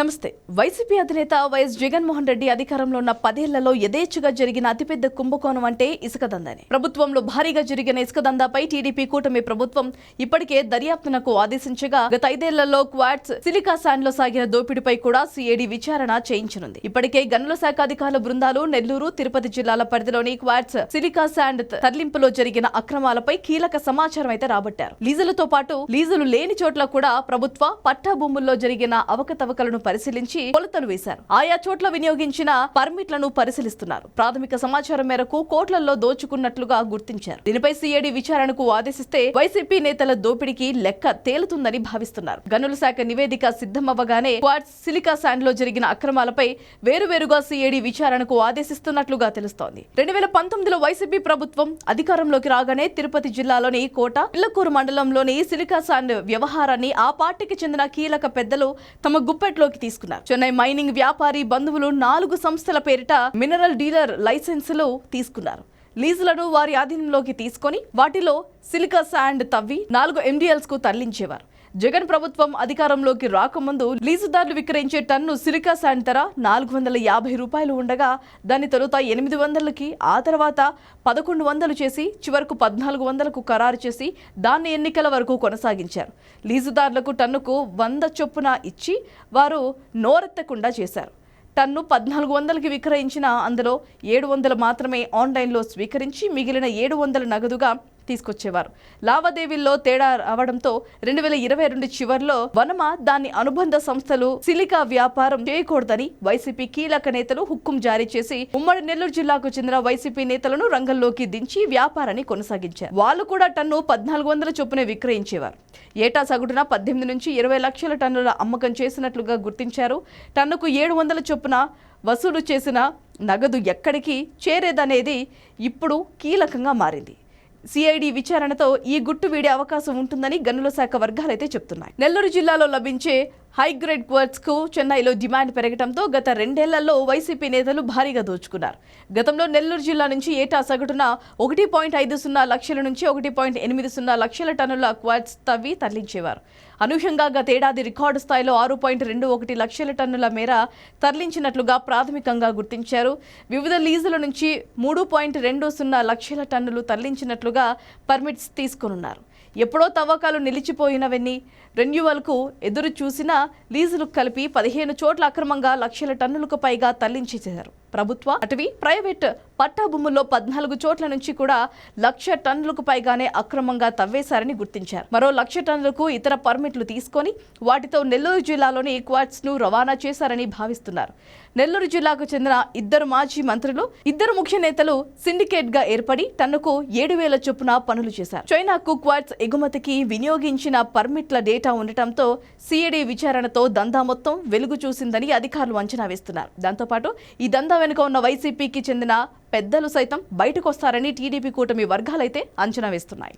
నమస్తే. వైసీపీ అధినేత వైఎస్ జగన్మోహన్ రెడ్డి అధికారంలో ఉన్న పదేళ్ళలో యథేచ్ఛగా జరిగిన అతిపెద్ద కుంభకోణం అంటే ఇసుక దందానే. ప్రభుత్వంలో భారీగా జరిగిన ఇసుక దందాపై టీడీపీ కూటమి ప్రభుత్వం ఇప్పటికే దర్యాప్తునకు ఆదేశించగా గత ఐదేళ్ళలో క్వాడ్స్ సిలికా శాండ్లో సాగిన దోపిడీపై కూడా సిఐడి విచారణ చేయించనుంది. ఇప్పటికే గనుల శాఖ అధికారుల బృందాలు నెల్లూరు తిరుపతి జిల్లాల పరిధిలోని క్వాడ్స్ సిలికా శాండ్ తరలింపులో జరిగిన అక్రమాలపై కీలక సమాచారం అయితే రాబట్టారు. లీజులతో పాటు లీజులు లేని చోట్ల కూడా ప్రభుత్వ పట్టా భూముల్లో జరిగిన అవకతవకలను పరిశీలించి కొలతలు వేశారు. ఆయా చోట్ల వినియోగించిన పర్మిట్లను పరిశీలిస్తున్నారు. ప్రాథమిక సమాచారం మేరకు కోట్లలో దోచుకున్నట్లుగా గుర్తించారు. దీనిపై సిఐడి విచారణకు ఆదేశిస్తే వైసీపీ నేతల దోపిడీకి లెక్క తేలుతుందని భావిస్తున్నారు. గనుల శాఖ నివేదిక సిద్ధమవ్వగానే క్వాడ్స్ సిలికా శాండ్లో జరిగిన అక్రమాలపై వేరువేరుగా సిఐడి విచారణకు ఆదేశిస్తున్నట్లుగా తెలుస్తోంది. రెండు వేల పంతొమ్మిదిలో వైసీపీ ప్రభుత్వం అధికారంలోకి రాగానే తిరుపతి జిల్లాలోని కోట పిల్లకూరు మండలంలోని సిలికా శాండ్ వ్యవహారాన్ని ఆ పార్టీకి చెందిన కీలక పెద్దలు తమ గుప్పెట్లో పరిగణలోకి తీసుకున్నారు. చెన్నై మైనింగ్ వ్యాపారి బంధువులు నాలుగు సంస్థల పేరిట మినరల్ డీలర్ లైసెన్సులు తీసుకున్నారు. లీజులను వారి ఆధీనంలోకి తీసుకొని వాటిలో సిలికా శాండ్ తవ్వి నాలుగు ఎండిఎల్స్కు తరలించేవారు. జగన్ ప్రభుత్వం అధికారంలోకి రాకముందు లీజుదారులు విక్రయించే టన్ను సిలికా శాండ్ ధర నాలుగు వందల యాభై రూపాయలు ఉండగా దాని తొలుత ఎనిమిది వందలకి ఆ తర్వాత పదకొండు వందలు చేసి చివరకు పద్నాలుగు వందలకు ఖరారు చేసి దాన్ని ఎన్నికల వరకు కొనసాగించారు. లీజుదారులకు టన్నుకు వంద చొప్పున ఇచ్చి వారు నోరెత్తకుండా చేశారు. టన్ను పద్నాలుగు వందలకి విక్రయించిన అందులో ఏడు వందలు మాత్రమే ఆన్లైన్లో స్వీకరించి మిగిలిన ఏడు వందల నగదుగా తీసుకొచ్చేవారు. లావాదేవీల్లో తేడా రావడంతో రెండు వేల ఇరవై రెండు చివరిలో వనమ దాని అనుబంధ సంస్థలు సిలికా వ్యాపారం చేయకూడదని వైసీపీ కీలక నేతలు హుక్కుం జారీ చేసి ఉమ్మడి నెల్లూరు జిల్లాకు చెందిన వైసీపీ నేతలను రంగంలోకి దించి వ్యాపారాన్ని కొనసాగించారు. వాళ్ళు కూడా టన్ను పద్నాలుగు వందల చొప్పున విక్రయించేవారు. ఏటా సగటున పద్దెనిమిది నుంచి ఇరవై లక్షల టన్నుల అమ్మకం చేసినట్లుగా గుర్తించారు. టన్నుకు ఏడు వందల చొప్పున వసూలు చేసిన నగదు ఎక్కడికి చేరేదనేది ఇప్పుడు కీలకంగా మారింది. సిఐడి విచారణతో ఈ గుట్టు వీడే అవకాశం ఉంటుందని గనుల శాఖ వర్గాలైతే చెప్తున్నాయి. నెల్లూరు జిల్లాలో లభించే హైగ్రేడ్ క్వర్ట్స్కు చెన్నైలో డిమాండ్ పెరగడంతో గత రెండేళ్ళలో వైసీపీ నేతలు భారీగా దోచుకున్నారు. గతంలో నెల్లూరు జిల్లా నుంచి ఏటా సగటున ఒకటి పాయింట్ ఐదు సున్నా లక్షల నుంచి ఒకటి పాయింట్ ఎనిమిది సున్నా లక్షల టన్నుల క్వార్ట్స్ తవ్వి తరలించేవారు. అనూహ్యంగా గతేడాది రికార్డు స్థాయిలో ఆరు పాయింట్ రెండు ఒకటి లక్షల టన్నుల మేర తరలించినట్లుగా ప్రాథమికంగా గుర్తించారు. వివిధ లీజుల నుంచి మూడు పాయింట్ రెండు సున్నా లక్షల టన్నులు తరలించినట్లుగా పర్మిట్స్ తీసుకున్నారు ఎప్పుడో తవ్వకాలు నిలిచిపోయినవన్నీ. రెన్యువల్కు ఎదురు చూసినా లీజులు కలిపి పదిహేను చోట్ల అక్రమంగా లక్షల టన్నులకు పైగా తరలించేశారు. ప్రభుత్వ అటవీ ప్రైవేట్ పట్టా భూముల్లో పద్నాలుగు చోట్ల నుంచి కూడా లక్ష టన్నులకు పైగానే అక్రమంగా తవ్వేశారని గుర్తించారు. మరో లక్ష టన్నులకు ఇతర పర్మిట్లు తీసుకొని వాటితో నెల్లూరు జిల్లాలోని క్వాడ్స్ను రవాణా చేశారని భావిస్తున్నారు. నెల్లూరు జిల్లాకు చెందిన ఇద్దరు మాజీ మంత్రులు ఇద్దరు ముఖ్య నేతలు సిండికేట్గా ఏర్పడి టన్నుకు ఏడు వేల చొప్పున పనులు చేశారు. చైనాకు క్వాడ్స్ ఎగుమతికి వినియోగించిన పర్మిట్ల డేటా ఉండటంతో సిఐడి విచారణతో దందా మొత్తం వెలుగు చూసిందని అధికారులు అంచనా వేస్తున్నారు. దాంతోపాటు ఈ దందా వెనుక ఉన్న వైసీపీకి చెందిన పెద్దలు సైతం బయటకొస్తారని టీడీపీ కూటమి వర్గాలైతే అంచనా వేస్తున్నాయి.